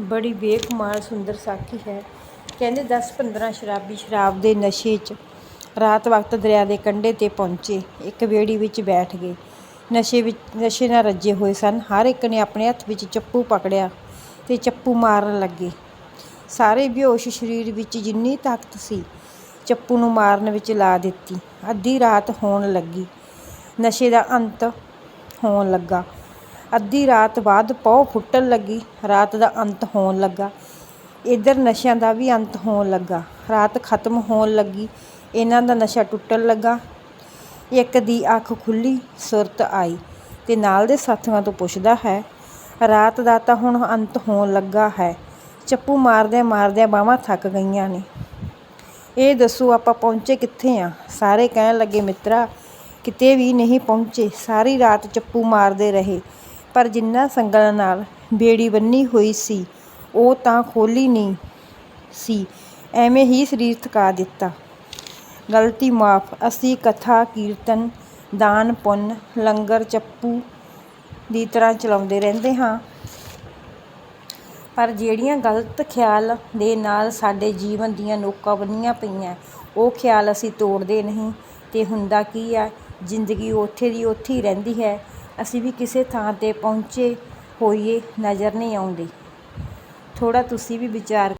ਬੜੀ ਬੇਕਮਾਲ ਸੁੰਦਰ ਸਾਖੀ ਹੈ। ਕਹਿੰਦੇ 10-15 ਸ਼ਰਾਬੀ ਸ਼ਰਾਬ ਦੇ ਨਸ਼ੇ 'ਚ ਰਾਤ ਵਕਤ ਦਰਿਆ ਦੇ ਕੰਢੇ 'ਤੇ ਪਹੁੰਚੇ। ਇੱਕ ਬੇੜੀ ਵਿੱਚ ਬੈਠ ਗਏ। ਨਸ਼ੇ ਵਿੱਚ, ਨਸ਼ੇ ਨਾਲ ਰੱਜੇ ਹੋਏ ਸਨ। ਹਰ ਇੱਕ ਨੇ ਆਪਣੇ ਹੱਥ ਵਿੱਚ ਚੱਪੂ ਪਕੜਿਆ ਤੇ ਚੱਪੂ ਮਾਰਨ ਲੱਗੇ। ਸਾਰੇ ਬੇਹੋਸ਼ ਸਰੀਰ ਵਿੱਚ ਜਿੰਨੀ ਤਾਕਤ ਸੀ, ਚੱਪੂ ਨੂੰ ਮਾਰਨ ਵਿੱਚ ਲਾ ਦਿੱਤੀ। ਅੱਧੀ ਰਾਤ ਹੋਣ ਲੱਗੀ। ਨਸ਼ੇ ਦਾ ਅੰਤ ਹੋਣ ਲੱਗਾ। ਅੱਧੀ ਰਾਤ ਬਾਅਦ ਪੌ ਫੁੱਟਣ ਲੱਗੀ। ਰਾਤ ਦਾ ਅੰਤ ਹੋਣ ਲੱਗਾ। ਇੱਧਰ ਨਸ਼ਿਆਂ ਦਾ ਵੀ ਅੰਤ ਹੋਣ ਲੱਗਾ। ਰਾਤ ਖਤਮ ਹੋਣ ਲੱਗੀ। ਇਹਨਾਂ ਦਾ ਨਸ਼ਾ ਟੁੱਟਣ ਲੱਗਾ। ਇੱਕ ਦੀ ਅੱਖ ਖੁੱਲੀ, ਸੁਰਤ ਆਈ ਤੇ ਨਾਲ ਦੇ ਸਾਥੀਆਂ ਤੋਂ ਪੁੱਛਦਾ ਹੈ, ਰਾਤ ਦਾ ਤਾਂ ਹੁਣ ਅੰਤ ਹੋਣ ਲੱਗਾ ਹੈ। ਚੱਪੂ ਮਾਰਦਿਆਂ ਮਾਰਦਿਆਂ ਬਾਹਾਂ ਥੱਕ ਗਈਆਂ ਨੇ। ਇਹ ਦੱਸੋ ਆਪਾਂ ਪਹੁੰਚੇ ਕਿੱਥੇ ਆ? ਸਾਰੇ ਕਹਿਣ ਲੱਗੇ, ਮਿੱਤਰਾ, ਕਿਤੇ ਵੀ ਨਹੀਂ ਪਹੁੰਚੇ। ਸਾਰੀ ਰਾਤ ਚੱਪੂ ਮਾਰਦੇ ਰਹੇ। ਪਰ ਜਿੰਨਾ ਸੰਗਲ ਨਾਲ ਬੇੜੀ ਬੰਨੀ ਹੋਈ ਸੀ, ਉਹ ਤਾਂ ਖੋਲੀ ਨਹੀਂ ਸੀ, ਐਵੇਂ ਹੀ ਸਰੀਰ ਥਕਾ ਦਿੱਤਾ। ਗਲਤੀ ਮਾਫ, ਅਸੀਂ ਕਥਾ, ਕੀਰਤਨ, ਦਾਨ, ਪੁੰਨ, ਲੰਗਰ, ਚੱਪੂ ਦੀ ਤਰ੍ਹਾਂ ਚਲਾਉਂਦੇ ਰਹਿੰਦੇ ਹਾਂ। ਪਰ ਜਿਹੜੀਆਂ ਗਲਤ ਖਿਆਲ ਦੇ ਨਾਲ ਸਾਡੇ ਜੀਵਨ ਦੀਆਂ ਨੋਕਾਂ ਬੰਨੀਆਂ ਪਈਆਂ, ਉਹ ਖਿਆਲ ਅਸੀਂ ਤੋੜਦੇ ਨਹੀਂ। ਤੇ ਹੁੰਦਾ ਕੀ ਆ, ਜ਼ਿੰਦਗੀ ਉੱਥੇ ਦੀ ਉੱਥੇ ਹੀ ਰਹਿੰਦੀ ਹੈ। ਅਸੀਂ ਵੀ ਕਿਸੇ ਥਾਂ ਤੇ ਪਹੁੰਚੇ ਹੋਈਏ ਨਜ਼ਰ ਨਹੀਂ ਆਉਂਦੀ। ਥੋੜ੍ਹਾ ਤੁਸੀਂ ਵੀ ਵਿਚਾਰ